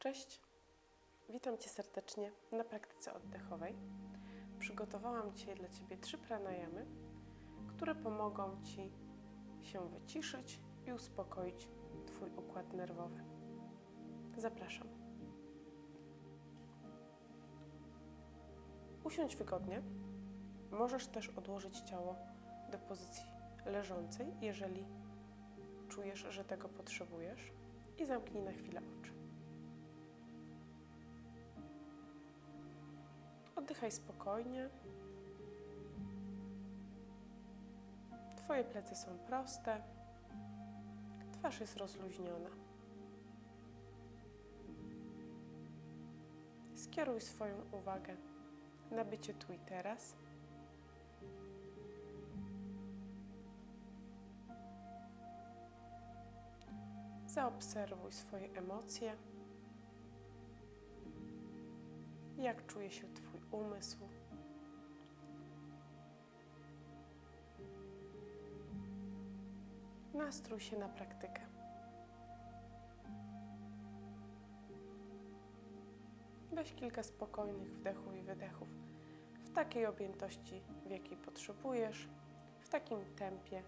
Cześć, witam Cię serdecznie na praktyce oddechowej. Przygotowałam dzisiaj dla Ciebie trzy pranayamy, które pomogą Ci się wyciszyć i uspokoić Twój układ nerwowy. Zapraszam. Usiądź wygodnie. Możesz też odłożyć ciało do pozycji leżącej, jeżeli czujesz, że tego potrzebujesz, i zamknij na chwilę oczy. Oddychaj spokojnie. Twoje plecy są proste, twarz jest rozluźniona. Skieruj swoją uwagę na bycie tu i teraz. Zaobserwuj swoje emocje. Jak czuje się Twój umysł? Nastrój się na praktykę. Weź kilka spokojnych wdechów i wydechów w takiej objętości, w jakiej potrzebujesz, w takim tempie,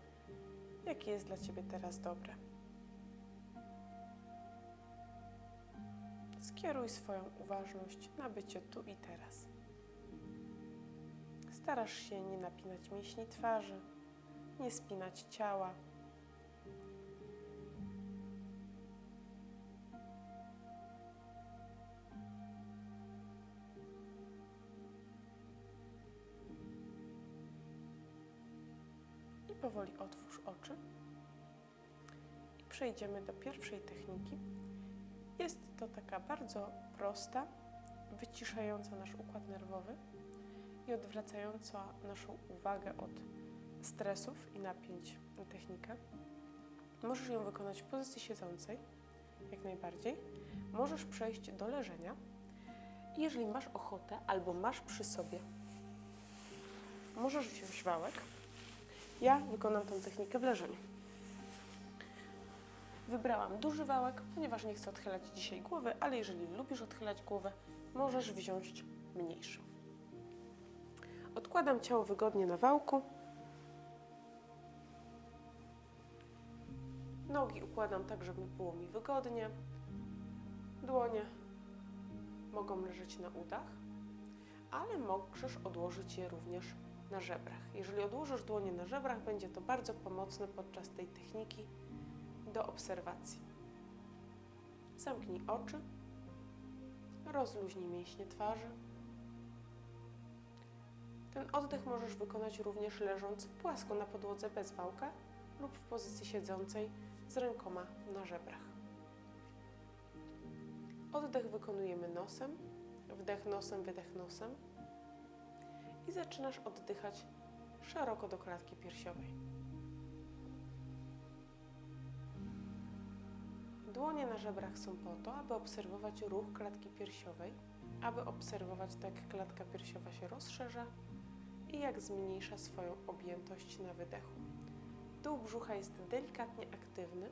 jakie jest dla Ciebie teraz dobre. Skieruj swoją uważność na bycie tu i teraz. Starasz się nie napinać mięśni twarzy, nie spinać ciała. I powoli otwórz oczy. I przejdziemy do pierwszej techniki, jest to taka bardzo prosta, wyciszająca nasz układ nerwowy i odwracająca naszą uwagę od stresów i napięć technika. Możesz ją wykonać w pozycji siedzącej, jak najbardziej. Możesz przejść do leżenia. Jeżeli masz ochotę albo masz przy sobie, możesz wziąć wałek. Ja wykonam tę technikę w leżeniu. Wybrałam duży wałek, ponieważ nie chcę odchylać dzisiaj głowy, ale jeżeli lubisz odchylać głowę, możesz wziąć mniejszy. Odkładam ciało wygodnie na wałku. Nogi układam tak, żeby było mi wygodnie. Dłonie mogą leżeć na udach, ale możesz odłożyć je również na żebrach. Jeżeli odłożysz dłonie na żebrach, będzie to bardzo pomocne podczas tej techniki do obserwacji. Zamknij oczy, rozluźnij mięśnie twarzy. Ten oddech możesz wykonać również leżąc płasko na podłodze bez wałka lub w pozycji siedzącej z rękoma na żebrach. Oddech wykonujemy nosem, wdech nosem, wydech nosem i zaczynasz oddychać szeroko do klatki piersiowej. Dłonie na żebrach są po to, aby obserwować ruch klatki piersiowej, aby obserwować to, jak klatka piersiowa się rozszerza i jak zmniejsza swoją objętość na wydechu. Dół brzucha jest delikatnie aktywny.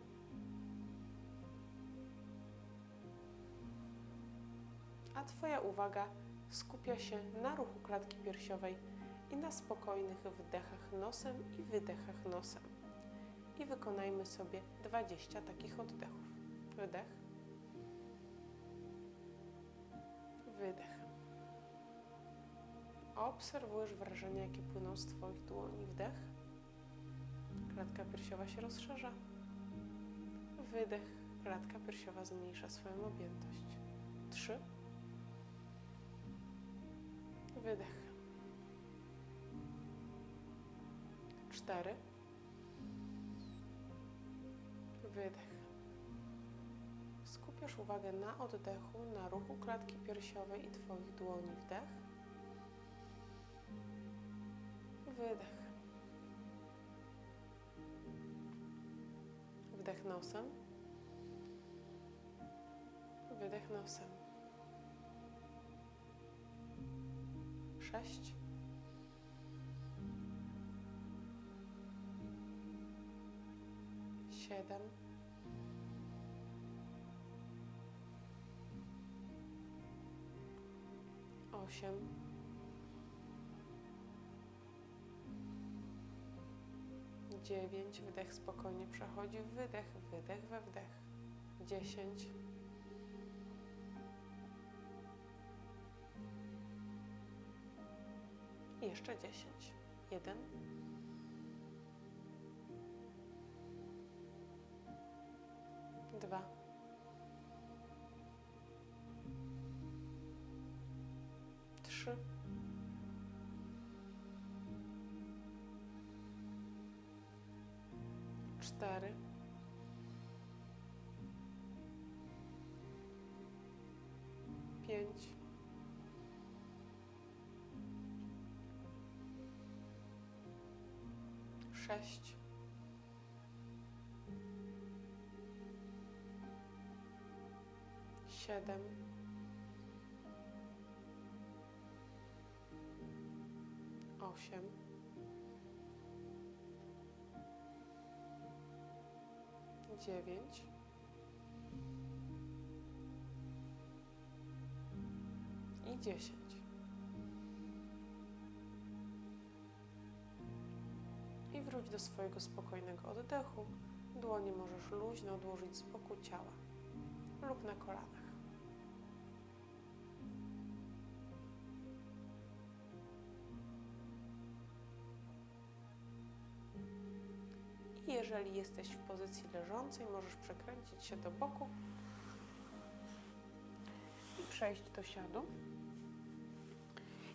A Twoja uwaga skupia się na ruchu klatki piersiowej i na spokojnych wdechach nosem i wydechach nosem. I wykonajmy sobie 20 takich oddechów. Wydech. Wydech. Obserwujesz wrażenia, jakie płyną z Twoich dłoni. Wdech. Klatka piersiowa się rozszerza. Wydech. Klatka piersiowa zmniejsza swoją objętość. Trzy. Wydech. Cztery. Wydech. Skupiasz uwagę na oddechu, na ruchu klatki piersiowej i Twoich dłoni. Wdech. Wydech. Wdech nosem. Wydech nosem. Sześć. Siedem. osiem, dziewięć, wdech spokojnie przechodzi, wydech, wydech we wdech, dziesięć, jeszcze dziesięć, jeden, dwa, trzy, cztery, pięć, sześć, siedem, osiem, dziewięć, i dziesięć. I wróć do swojego spokojnego oddechu. Dłonie możesz luźno odłożyć z boku ciała lub na kolanach. Jeżeli jesteś w pozycji leżącej, możesz przekręcić się do boku i przejść do siadu.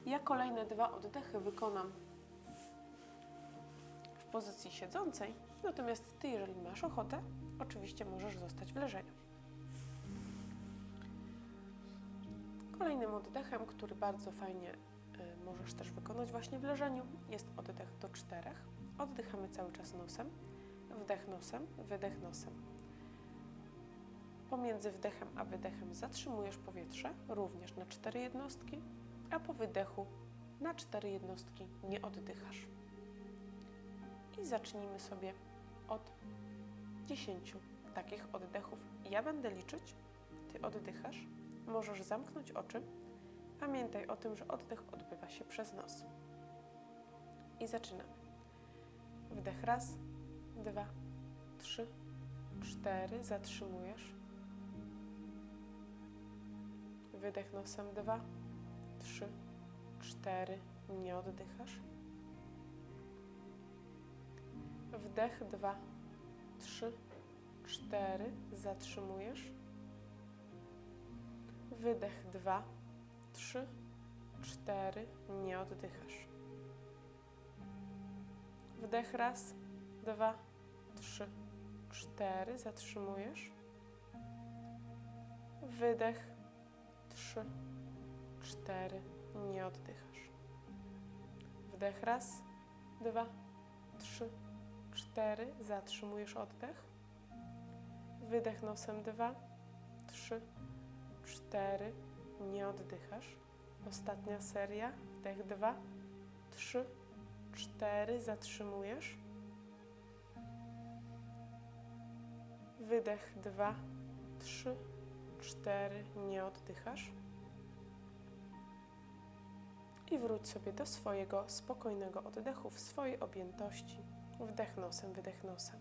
Ja kolejne dwa oddechy wykonam w pozycji siedzącej, natomiast Ty, jeżeli masz ochotę, oczywiście możesz zostać w leżeniu. Kolejnym oddechem, który bardzo fajnie y, możesz też wykonać właśnie w leżeniu, jest oddech do czterech. Oddychamy cały czas nosem, wdech nosem, wydech nosem. Pomiędzy wdechem a wydechem zatrzymujesz powietrze również na cztery jednostki, a po wydechu na cztery jednostki nie oddychasz. I zacznijmy sobie od 10 takich oddechów. Ja będę liczyć, ty oddychasz. Możesz zamknąć oczy. Pamiętaj o tym, że oddech odbywa się przez nos. I zaczynamy. Wdech raz, dwa, trzy, cztery. Zatrzymujesz. Wydech nosem dwa, trzy, cztery. Nie oddychasz. Wdech dwa, trzy, cztery. Zatrzymujesz. Wydech dwa, trzy, cztery. Nie oddychasz. Wdech raz, dwa, trzy, cztery. Zatrzymujesz. Wydech trzy, cztery. Nie oddychasz. Wdech raz, dwa, trzy, cztery. Zatrzymujesz oddech. Wydech nosem dwa, trzy, cztery. Nie oddychasz. Ostatnia seria. Wdech dwa, trzy, cztery. Zatrzymujesz. Wydech dwa, trzy, cztery. Nie oddychasz. I wróć sobie do swojego spokojnego oddechu, w swojej objętości. Wdech nosem, wydech nosem.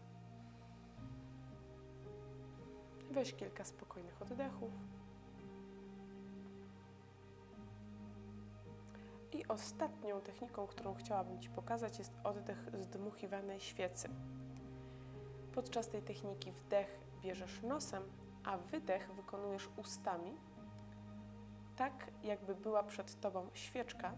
Weź kilka spokojnych oddechów. I ostatnią techniką, którą chciałabym Ci pokazać, jest oddech z dmuchiwanej świecy. Podczas tej techniki wdech bierzesz nosem, a wydech wykonujesz ustami, tak jakby była przed Tobą świeczka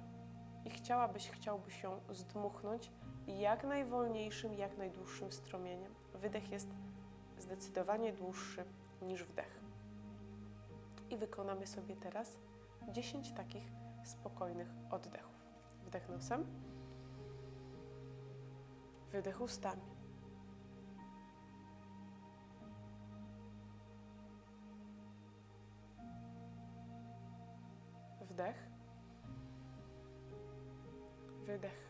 i chciałabyś, chciałbyś ją zdmuchnąć jak najwolniejszym, jak najdłuższym strumieniem. Wydech jest zdecydowanie dłuższy niż wdech. I wykonamy sobie teraz 10 takich spokojnych oddechów. Wdech nosem, wydech ustami. wdech, wydech.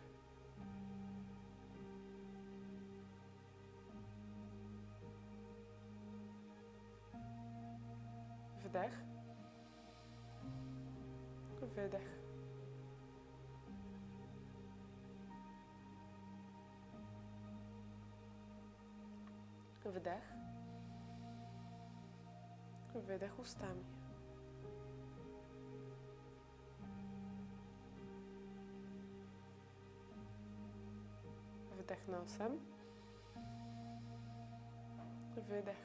Wdech, wydech. Wdech, wydech ustami. Wdech nosem. Wydech.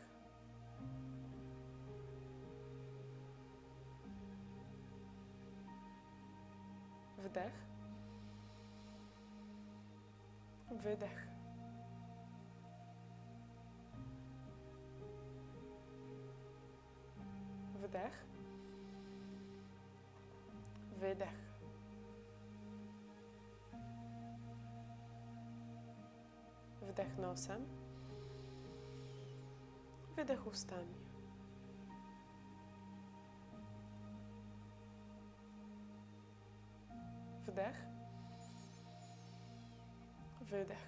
Wdech. Wydech. Wdech. Wydech. Wdech nosem. Wydech ustami. Wdech. Wydech.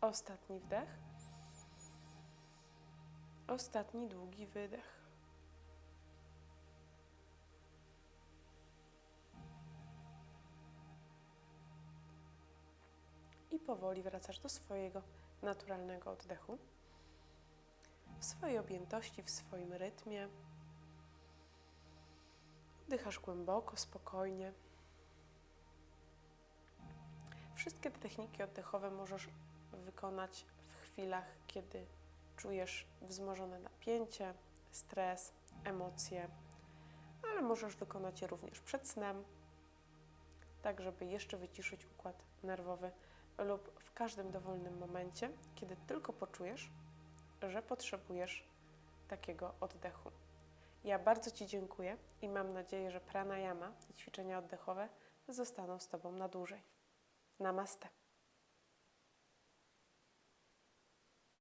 Ostatni wdech. Ostatni długi wydech. Powoli wracasz do swojego naturalnego oddechu. W swojej objętości, w swoim rytmie. Oddychasz głęboko, spokojnie. Wszystkie te techniki oddechowe możesz wykonać w chwilach, kiedy czujesz wzmożone napięcie, stres, emocje, ale możesz wykonać je również przed snem, tak żeby jeszcze wyciszyć układ nerwowy lub w każdym dowolnym momencie, kiedy tylko poczujesz, że potrzebujesz takiego oddechu. Ja bardzo Ci dziękuję i mam nadzieję, że pranayama i ćwiczenia oddechowe zostaną z Tobą na dłużej. Namaste.